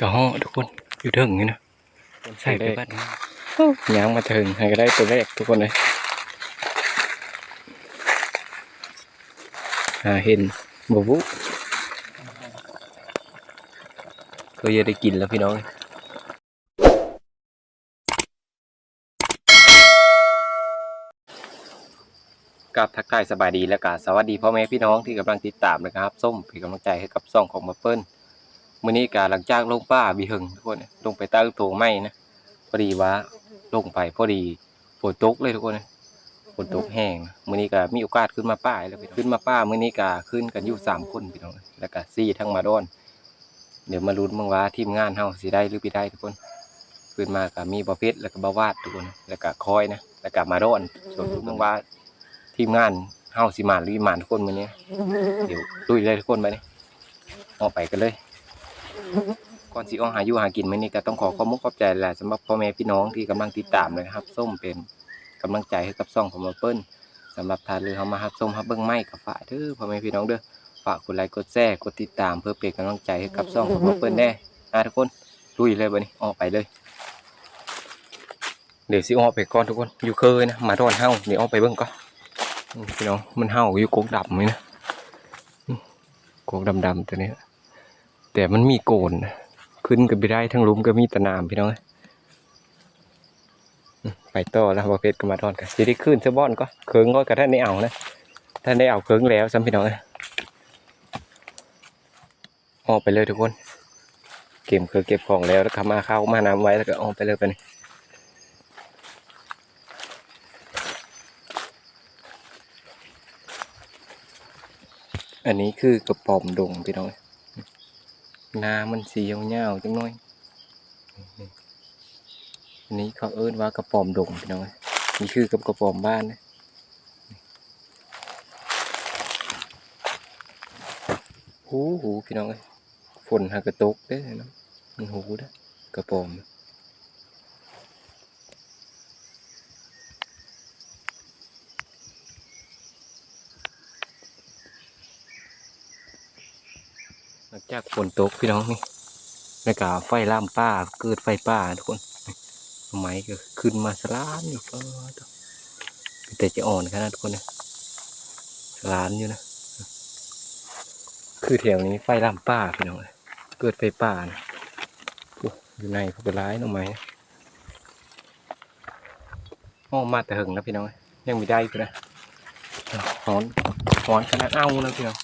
กระห้อทุกคนอยู่ถึงนี่นะใส่ไปบ้านยางมาถึงให้ก็ได้ตัวแรกทุกคนเลยหาเห็นบวุก็จะได้กินแล้วพี่น้องกับทักทายสบายดีและกาสวัสดีพ่อแม่พี่น้องที่กำลังติดตามนะครับ ส้มเป็นกำลังใจให้กับซ่องของมาเปิ้ล มื้อนี้กาหลังจากลงป้าบีหึงทุกคนลงไปตั้งโถงไม้นะพอดีว่าลงไปพอดีฝนตกเลยทุกคนฝนตกแห้งมื้อนี้ก็มีโอกาสขึ้นมาป้าแล้วพี่น้องขึ้นมาป้ามื้อนี้กาขึ้นกันอยู่สามคนพี่น้องแล้วก็ซี่ทั้งมาดอน เดี๋ยวมาลุ้นบ้างว่าทีมงานเฮาสิได้หรือไม่ได้ทุกคน ขึ้นมาก็มีบอเพชรแล้วก็บาวาดทุกคนแล้วก็คอยนะแล้วก็มาดอนส่วนทุกเมืองว่าทีมงานเฮาสิมานหรือมานทุกคนมื้อนี้เดี๋ยวลุยเลยทุกคนไปนี่ออกไปกันเลย ก่อนสิออกหาอยู่หากินมื้อนี้ก็ต้องขอขอบมุกขอบใจแหละสำหรับพ่อแม่พี่น้องที่กำลังติดตามเลยนะครับ ส้มเป็นกำลังใจให้กับซ่องของมาเปิ้ลสำหรับทานเลยเฮามาฮับส้มฮับเบิ่งไม้กับฝ่ากเด้อพ่อแม่พี่น้องเด้อฝากกดไลค์กดแชร์กดติดตามเพื่อเป็นกำลังใจให้กับซ่องของมาเปิ้ลแน่นะทุกคนลุยเลยบัดนี้ออกไปเลย เดี๋ยวสิออกไปก่อนทุกคนอยู่เคยนะมาดอนเฮาเดี๋ยวออกไปเบิ่งก่อนพี่น้องมันเห่าอยู่กกดำไหมนะอืมกกดำๆตัวนี้ แต่มันมีโกน ขึ้นก็ไม่ได้ทั้งลุมก็มีตะนามพี่น้องไปต่อแล้วประเภทก็มาทอนกันจะได้ขึ้นเสบอนก็เคิงก็กระท่านได้เอานะท่านได้เอาเคิงแล้วซ้ำพี่น้องอออกไปเลยทุกคน เก็บเคือเก็บของแล้วแล้วก็มาเข้ามาน้ำไว้แล้วก็ออกไปเลยไปนี่อันนี้คือกระป๋อมดงพี่น้อง นามันสีเงาๆจังน้อยอันนี้เขาเอิ้นว่ากระป๋อมดงพี่น้องนี่คือกับกระป๋อมบ้านนะหูหูพี่น้องเอ้ยฝนหากระตกเด้อเนาะมันหูด้กระป๋อม ลังจากฝนตกพี่น้องนี่แล้วก็ไฟล่ามป้าเกิดไฟป่าทุกคนไม้ก็ขึ้นมาสลานอยู่ก็แต่จะอ่อนขนาดทุกคนนะสลานอยู่นะ คือแถวนี้ไฟล่ามป้าพี่น้องเลยเกิดไฟป่านะอยู่ในเขาร้ายหน่อไม้อ้อมาแต่หึงนะพี่น้อง ยังไม่ได้พี่นะหอนหอนขนาดเอ้านะพี่น้อง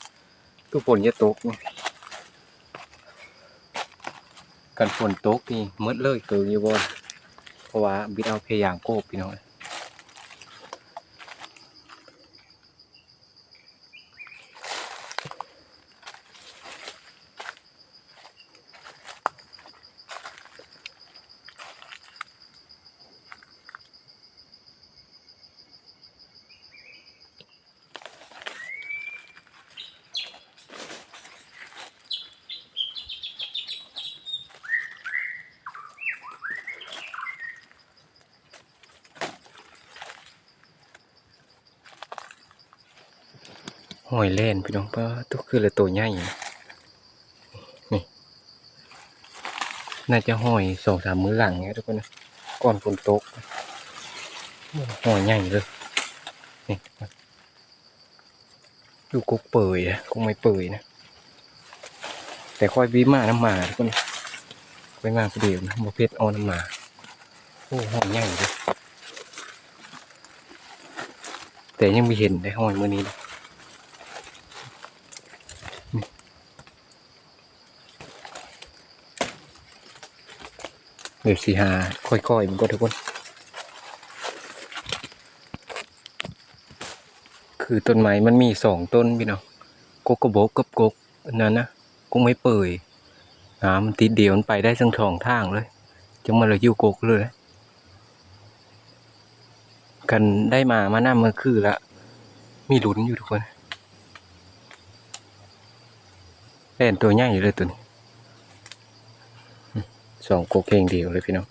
ตัวฝนจะตกนี่ กันฝนตกนี่มืดเลยเกินอยู่บ่เพราะว่าบิดเอาพยายามโกบพี่น้อง หอยเล่นพี่น้องป้าตุกคือเลยตัวใหญ่นี่น่าจะห้อยสองสามมื้อหลังเงี้ยทุกคนนะก่อนฝนตกห้อยใหญ่เลยนี่ดูกุกเปื่อยอะกุกไม่เปื่อยนะแต่ค่อยวิมาน้ำหมาทุกคนค่อยมาประเดียวนะโมเพชรเอาน้ำหมาโอ้ห้อยใหญ่เลยแต่ยังไม่เห็นได้ห้อยมือนี้เลย เดี๋ยวสีหาค่อยๆมันก็ทุกคน คือต้นไม้มันมีสองต้นพี่น้องกกกระบกกับกกนนั้นนะกกไม่เปื่อยน้ำมันติดเดียวมันไปได้ทั้งสองทางเลยจังมาเลยอยู่กกเลยกันได้มามาหน้าเมื่อคือละมีหลุนอยู่ทุกคนเล่นตัวใหญ่อยู่เลยตัวนี้ สองโกเพลงเดียวเลยพี่น้อง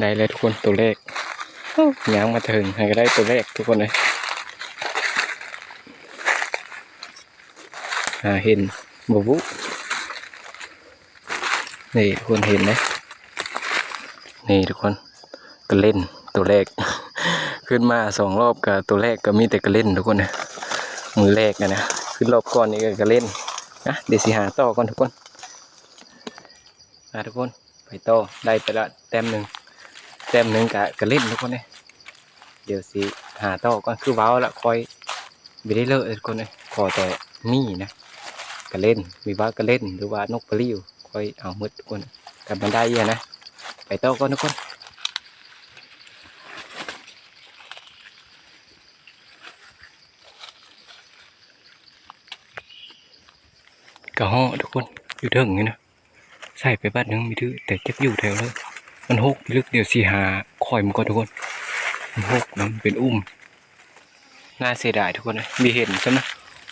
ได้เลยทุกคนตัวเลขย้างมาถึงให้ก็ได้ตัวเลขทุกคนเลยหาเห็นบวุนี่ทุกคนเห็นไหมนี่ทุกคนกระเล่นตัวเลข ขึ้นมาสองรอบกับตัวแรกก็มีแต่กระเล่นทุกคนนะ มือแรกนะนะขึ้นรอบก่อนนี่ก็เล่นนะเดี๋ยวสิหาต่อก่อนทุกคนมาทุกคนไปต่อได้ไปละแต้มหนึ่งแต้มหนึ่งกะก็เล่นทุกคนเลยเดี๋ยวสิหาต่อก่อนคือว้าวละคอยไม่ได้เลิกทุกคนเลยขอแต่มีนะก็เล่นมีว่าก็เล่นหรือว่านกปลิวคอยเอามืดทุกคนกับบันไดอะนะไปต่อก่อนทุกคนะห่อทุกคนอยู่เทิงนี่นะใส่ไปบ้านนึงมีถือแต่เจักอยู่แถวเลยมันหกลึกเดี๋ยวสีหาคอยมันก่อนทุกคน มันหกนะมันเป็นอุ้มน่าเสียดายทุกคนนะมีเห็นใช่ไหม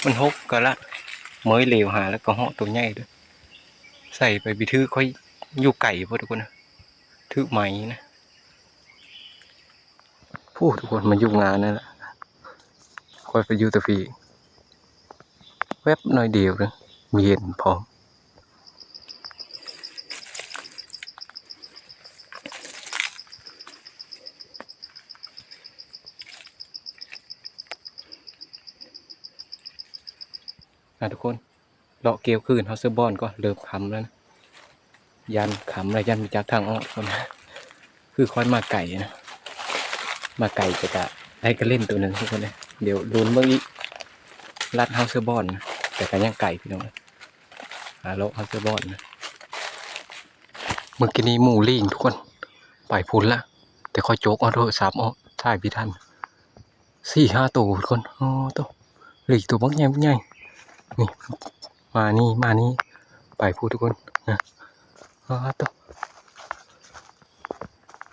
มันหกก็ละเมยเหลวหาแล้วก็ห่อตัวใหญ่ด้วยใส่ไปบีถือค่อยอยู่ไก่พวกทุกคนนะถือไหมนะพูดทุกคนมันยุ่งงานนั่นแหละคอยไปอยู่ตะฟีแวบหน่อยเดียวเลย เห็นพอนะทุกคนเลาะเกลียวคืนเฮาเซอร์บอนก็เริ่มคำแล้วนะยันขำอะไรยันมาจากทางออกคนนะคือค่อยมาไก่นะ มาไก่จะกะได้ก็เล่นตัวหนึ่งทุกคนเลยเดี๋ยวลุ้นเมื่อกี้ลัดเฮาเซอร์บอนนะแต่ก็ยังไก่พี่น้อง หาโลฮัสเซอร์บอนนะเมื่อกี้นี้หมูลิงทุกคน ไปพุ่นละ แต่คอยโจกเอาโทรศัพท์เอาถ่ายพี่ท่านสี่ห้าตัวทุกคนโอ้ตัวหลีกตัวบักใหญ่บักใหญ่นี่มานี่มานี่ไปพูดทุกคนนะอ้าตัว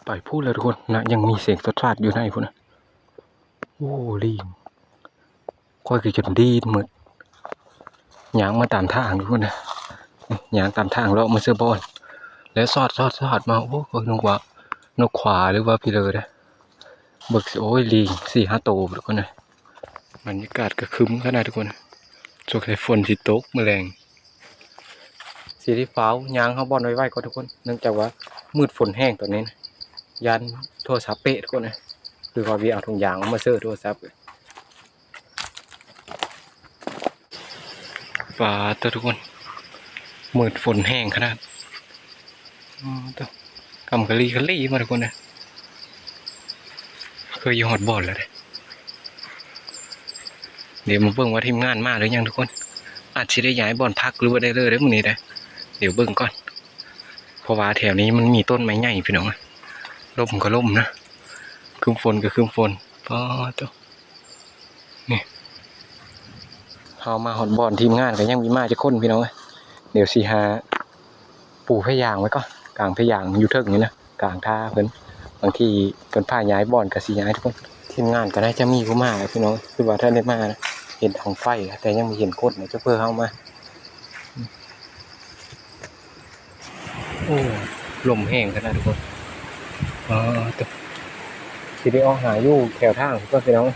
ไปพูดเลยทุกคนนะยังมีเสียงสดชาดอยู่ในพุ่นนะโอ้ลิงคอยคือจนดีดหมดยางมาตามทางทุกคนนะ ยางตามทางเลาะมาเสื้อบอลแล้วสอดสอดสอดมา โอ้โหนกว่านกขวาหรือว่าพี่เลยนะเบิกโอ้ยลิงสี่ห้าโตวทุกคนนะบรรยากาศก็คึ้มขนาดทุกคนสกใส่ฝนสิตกแมลงสีที่ฟ้าวยางเขาบอลไว้ไว้ก็ทุกคน เนื่องจากว่ามืดฝนแห้งตัวนี้นะยันโทรศัพท์เป๊ะทุกคนนะคือว่าวีเอาถุงยางมาเสื้อโทรศัพท์ฟ้าตัวทุกคน มืดฝนแห้งขนาดอ๋อตัวกำกะลีกะลีมาทุกคนนะเคยอยู่หอดบอลแล้วเด้เดี๋ยวมาเบิ่งว่าทีมงานมาหรือยังทุกคน อาจจะได้ย้ายบอลพักหรือว่าได้เลยได้อมื้อนี้นะเดี๋ยวเบิ่งก่อน เพราะว่าแถวนี้มันมีต้นไม้ใหญ่พี่น้องอะล่มก็ล่มนะครึ้มฝนก็ครึ้มฝนพอตัวเฮามาหอนบอลทีมงานก็ยังมีมาจะคนพี่น้องเอ้ย เดี๋ยวสิหาปูพยางไว้ก่อนกลางพยางอยู่เทิงนี่นะกลางท่าเพิ่นบางทีเพิ่นพาย้ายบ่อลก็สิย้ายทุกคนทีมงานก็น่าจะมีผู้มาพี่น้องคือว่าถ้าได้มานะเห็นทางไฟแต่ยังไม่เห็นคนนะจะเพื่อเฮามาโอ้ลมแห้งขนาดทุกคนอ๋อตัวสิได้ออกหาอยู่แถวทางก็พี่น้อง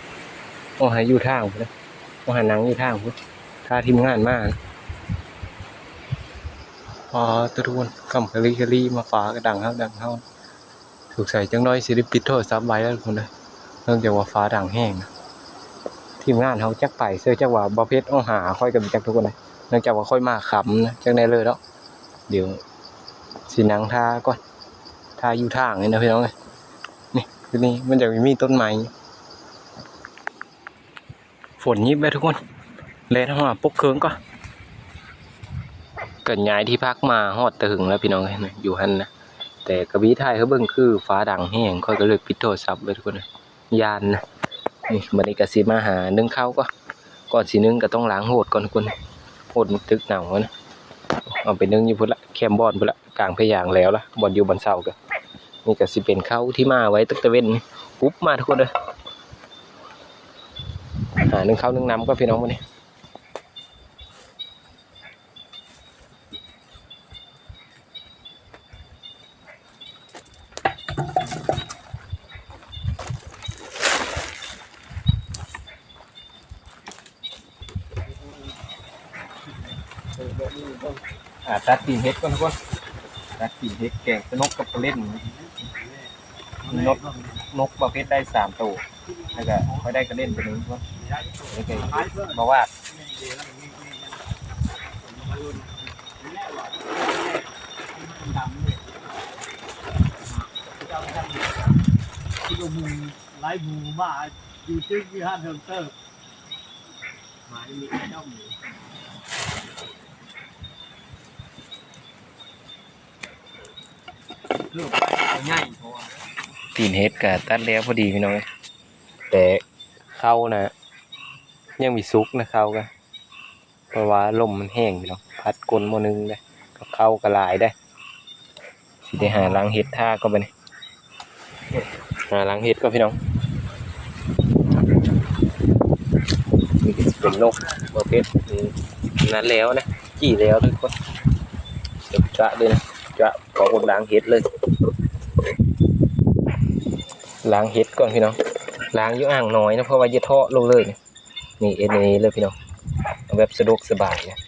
ออกหาอยู่ทางพุ่นนะมาหาหนังอยู่ทางพุทธถ้าทีมงานมาก พอตัวทุกคนคำคลีคลีมาฟ้ากระดังเฮาดังเฮาถูกใส่จังน้อยสิริปิดโทรศัพท์ไว้แล้วทุกคนเลยเนื่องจากว่าฟ้าดังแห้งนะทีมงานเฮาจักไปเสื้อจักว่าบ่เพชรเอาหาค่อยกับจักทุกคนเลยเนื่องจากว่าค่อยมาขำนะจังได้เลยแล้วเดี๋ยวสิหนังท่าก่อนท่าอยู่ทางนี่นะพี่น้องเลยนี่คือนี่มันจะมีต้นไม้ฝนยิบไปทุกคนเลนเข้ามาปุ๊กเคืองก็เกิดย้ายที่พักมาฮอดตะหึงแล้วพี่น้องเอ้ยนะอยู่หันนะแต่กระบี่ไทยเขาเบิ่งคือฟ้าดังแห้งค่อยก็เลยปิดโทรศัพท์ไปทุกคนนะยานนะนี่บันี้กสิมาหานึ่งข้าวก็ก่อนสินึ่งก็ต้องล้างโหดก่อนทุกคนโหดมันตึกหนาวนะเอาไปนึ่งอยู่พุ่นละแคมบอนพุ่นละกลางพยางแล้วละบอนอยู่บนเสาก็นี่ก็สิเป็นข้าวที่มาไว้ตึกตะเวนปุ๊บมาทุกคนเลยหานึ่งข้าวนึ่งน้ำก็พี่น้องมาเนี่ย ตัดตีนเฮ็ดก่อนทุกคนตัดตีนเฮ็ดแกงสนกกับปลาเล่นนกนกประเภทได้สามตัวแล้วก็ค่อยได้กระเล่นตัวหนึงทุกคนแล้วก็มาว่าที่ก็มูไล่มูมาอยู่จึงที่ห้านเทิมเตอร์มาที่มีไอ้ด้อมอยู่ เลือกไปเอาง่ายเพราะว่าตีนเฮ็ดก็ตัดแล้วพอดีพี่น้องเอ้ยแต่เข้านะยังมีซุกนะเข้าก็เพราะว่าลมมันแห้งพี่น้องพัดกลนโมอนึงได้ก็เข้ากระลายได้สิได้หาล้างเฮ็ดท่าก็ไปนี่หาล้างเฮ็ดก็พี่น้องนี่ก็สิเป็นนกประเภทนั้นแล้วนะจี้แล้วทุกคนเดี๋ยวจะเลยนะจะขอคนล้างเฮ็ดเลย ล้างเห็ดก่อนพี่น้องล้างอยู่อ่างน้อยนะเพราะว่าจะเทาะลงเลยนี่เอ็นนี้เลยพี่น้องแบบสะดวกสบายเนะ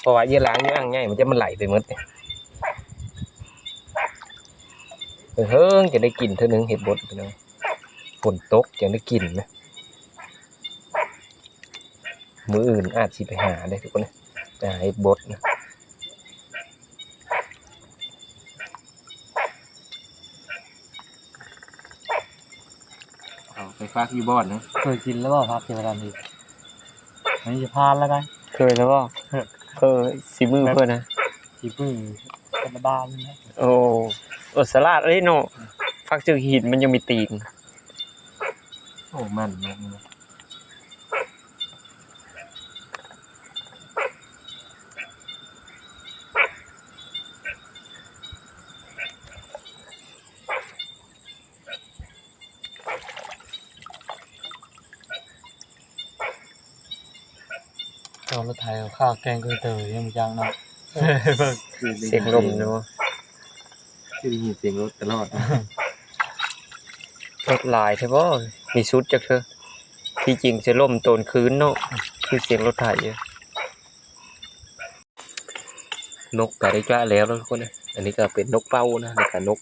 เพราะว่าเยอะล้างอยู่อ่างใหญ่มันจะมันไหลไปหมดเนี่ยเออเฮ้งจะได้กลิ่นเท่านึงเห็ดบดพี่น้องฝนตกจะได้กลิ่นนะมืออื่นอาจสิไปหาได้ทุกคนนะไปหาเห็ดบดนะ เอาไปฝากที่บ้านนะเคยกินแล้วเปล่าครับเกี่ยวกับนี้อันนี้จะพานแล้วกันเคยแล้วว่าเออสีมือเพื่อนนะที่พึ่งธรรมดาเลยนะโอ้เออสลัดเอ้ยโนฟักจึงหินมันยังมีตีนโอ้มันมากเลย ตอนรถ ไทยข้าวแกงก๋วยเตี๋ยวยังมีจังเนาะเสียงลมเนาะคือได้ยินเสียงรถตลอดนะรถลายใช่ป่ะมีชุดจักเธอที่จริงจะล่มตนคืนเนาะคือเสียงรถไถอะนกก็ได้จ้าแล้วนะทุกคนนะอันนี้ก็เป็นนกเป้านะแล้วก็นก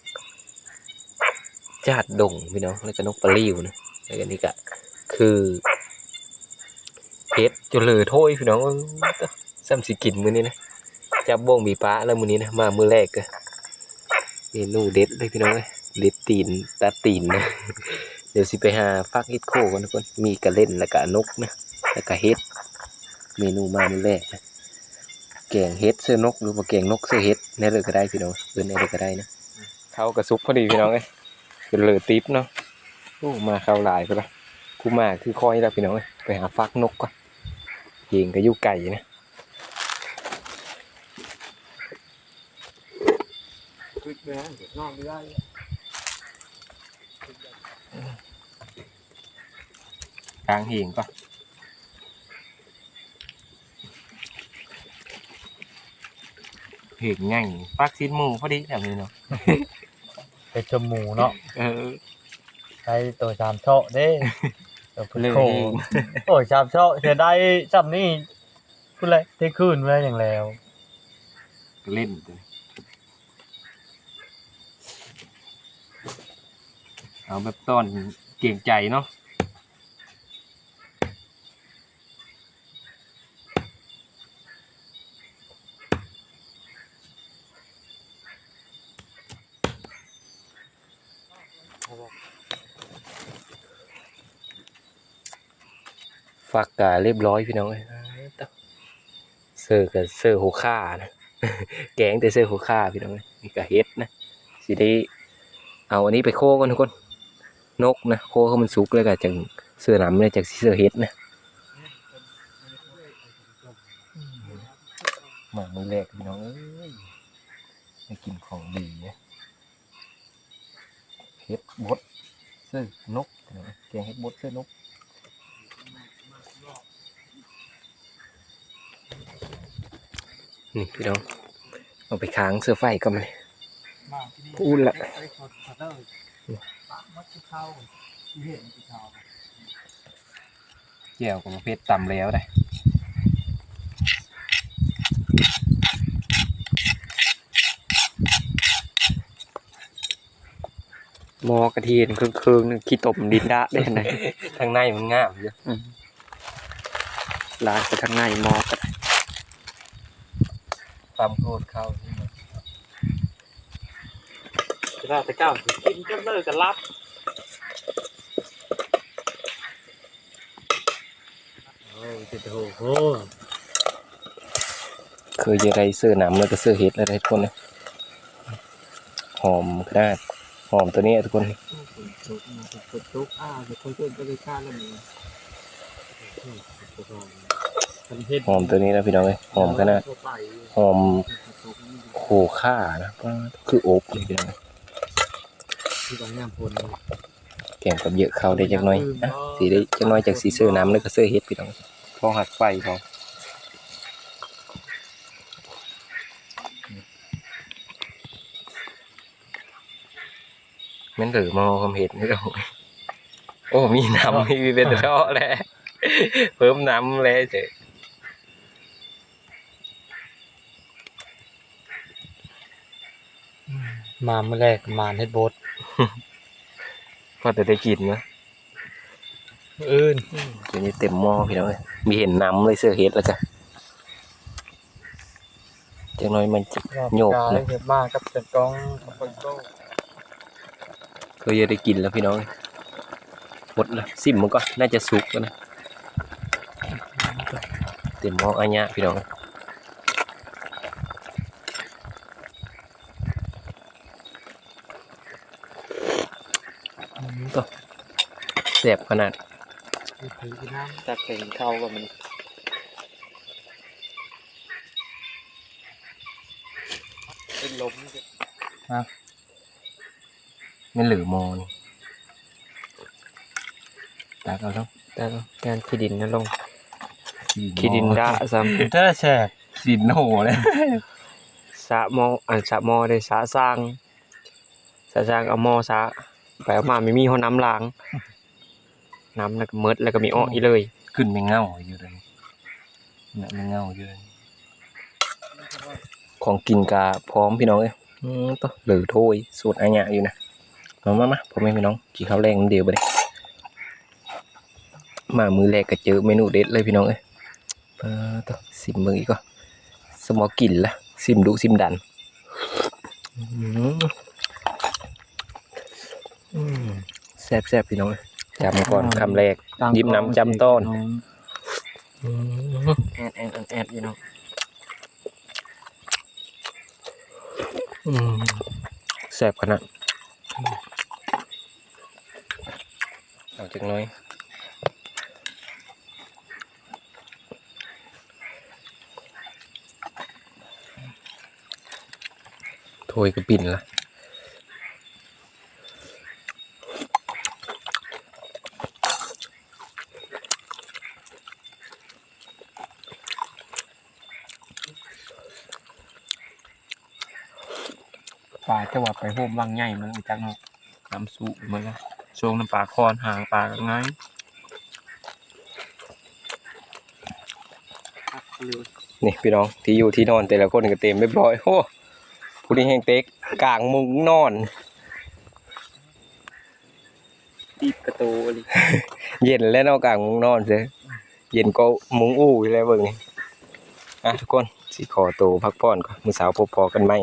จาดดงพี่น้องแล้วก็นกปลาลิวนะแล้วก็นี่ก็คือ เฮ็ดจนเหลือถ้ยพี่น้องซ้ำสิกินมือนี้นะจับบ่วงมีปลาแล้วมือนี้นะมามือแรกก็เมนูเด็ดเลยพี่น้องเอ้ยเด็ดตีนตาตีนนะเดี๋ยวสิไปหาฟักเฮ็ดโคกันทุกคนมีกระเล่นแล้วก็นกนะแล้วก็เฮ็ดเมนูมามือแรกนะแกงเฮ็ดเสื้อนกหรือว่าแกงนกเสื้อเฮ็ดแน่เลยก็ได้พี่น้องเอิ้นแน่เลยก็ได้นะเข้ากระซุปพอดีพี่น้องเอ้ยเป็นเลยติ๊บเนาะโอ้มาเข้าหลายไปละกูมาคือคอยแล้วพี่น้องเอ้ไปหาฟักนกก่อน เองก็อยู่ไก่นะคึกเลยนะเดี๋ยวนอนไม่ได้กลางเหงก่อนเหงง่ายฟักชิ้นหมูพอดีแบบนี้เนาะเป็นจมูเนาะ เออ ใช้ตัวชามโชะเด้ ตัวพุทเลยโธโอ้ยชามโชะเสียได้จับนี่พูดเลยได้คืนไว้อย่างแล้ว เล่นตัวนี้เอาแบบต้นเก่งใจเนาะ ฝักกะเรียบร้อยพี่น้องเอ้ยเสื้อกับเสื้อหัวค่านะแกงแต่เสื้อหัวค่าพี่น้องเอ้ยนี่ก็เฮ็ดนะสิได้เอาอันนี้ไปโคกันทุกคน นกนะโคเขามันสุกเลยก็จังเสื้อหนำเลยจากเสื้อเฮ็ดนะหมามือแรกพี่น้องเอ้ยได้กินของดีนะเฮ็ดบดเสื้อนกแกงเฮ็ดบดเสื้อนก นี่พี่น้องเอาไปค้างเสื้อไฟก็มาเลยพูดละมัดเข้าที่เห็นที่เท้าเจียวกับประเภทต่ำแล้วได้หมอกระเทียนเครื่องๆนึงขี้ตมดินดะได้ไหนทางในมันงามอยู่ลายไปทางในหมอก็ได้ ความโคตรเข้าที่มันจะได้แต่ก้าวกินก็เลิกกันรับโอ้ยจะโอ้โหเคยจะไรเสื้อหนำแล้วก็เสื้อเห็ดอะไรทุกคนนะหอมขนาดหอมตัวนี้ทุกคนตุ๊กตุ๊กตุ๊กอ่าจะคนเพื่อนก็ได้ค่าแล้วมึง เหอมตัวนี้นะพี่น้องเลยหอมขนาดหอมโคค่านะก็คือโอบเลยพี่น้องเอ้ยที่บางงามพลแกงกับเยอะเข้าได้จักหน้อยอะสีได้จักหน้อยจากสีเสื้อหน้ำแล้วก็เสื้อเห็ดพี่น้องพอหักไฟพอแมันเหลือมอความเห็นนี่เราโอ้มีน้ำมีเป็นท่อแล้วเพิ่มน้ำแล้วเจ๊ มาเมื่อแรกมาเฮ็ดโบสพอจะได้กินเนาะอื่นทีนี้เต็มหม้อพี่น้องเอ้ยมีเห็นน้ำเลยเสื้อเห็ดแล้วจ้ะจักหน้อยมันจะโยกนะเฮ็ดมากกับจัดกองกับคนโตเคยจะได้กินแล้วพี่น้องหมดละซิมมันก็น่าจะสุกแล้วนะเต็มหม้ออันเนี้ยพี่น้อง แสบขนาดถือน้ตักเป็นเข้ากับมันเป็นลมไม่เหลือหมอนี่ตาเอาแล้วแต่งานขี้ดินนั่นลงขี้ดินดะซ้ถ้าแช่ดินโหเลยำสะหมออันสะหมอได้สะสร้างสะสร้างเอาหมอสะไปเอามาไม่มีห้องน้ำล้าง น้ำแล้วก็เมิดแล้วก็มีอ้ออีเลย ขึ้นไม่เงาอยู่เลยเนี่ยไม่เงาอยู่เลย ของกินกาพร้อมพี่น้องเอ้ยอืมต่อเหลือถ้วยสูตรอันเนี้ยอยู่นะมามามาพ่อแม่พี่น้องกินข้าวแรงน้ำเดียวไปเลยมามือแรกก็เจอเมนูเด็ดเลยพี่น้องเอ้ยเออต่อซิมมืออีกก็สมอกินละซิมดุซิมดันอืมอืมแซ่บแซ่บพี่น้องเอ้ย จำก่อนคำแรก ยิ้มน้ำจำต้นแอดแอดแอดแอดอยู่เนาะอืมแซ่บขนาดเอาจักหน้อยโถยก็ปิ่นละ ปลาจะว่าไปโฮมบางใหญ่มันจังเนาะน้ำสูเหมือนละช่วงน้ำปลาคอนหางปลาก็ง่ายนี่พี่น้องที่อยู่ที่นอนแต่ละคนก็เต็มเรียบร้อยโอ้ผู้นี้แห้งเต็กกลางมุงนอนตีบกระโตอะไรเย็นแล้วเนอกกลางมุงนอนเสียเย็นก็มุงอู้อยู่แล้วเบิ่งนี่อะทุกคนสิขอตัวพักผ่อนก่อนมื้อเช้าพบพอกันไหม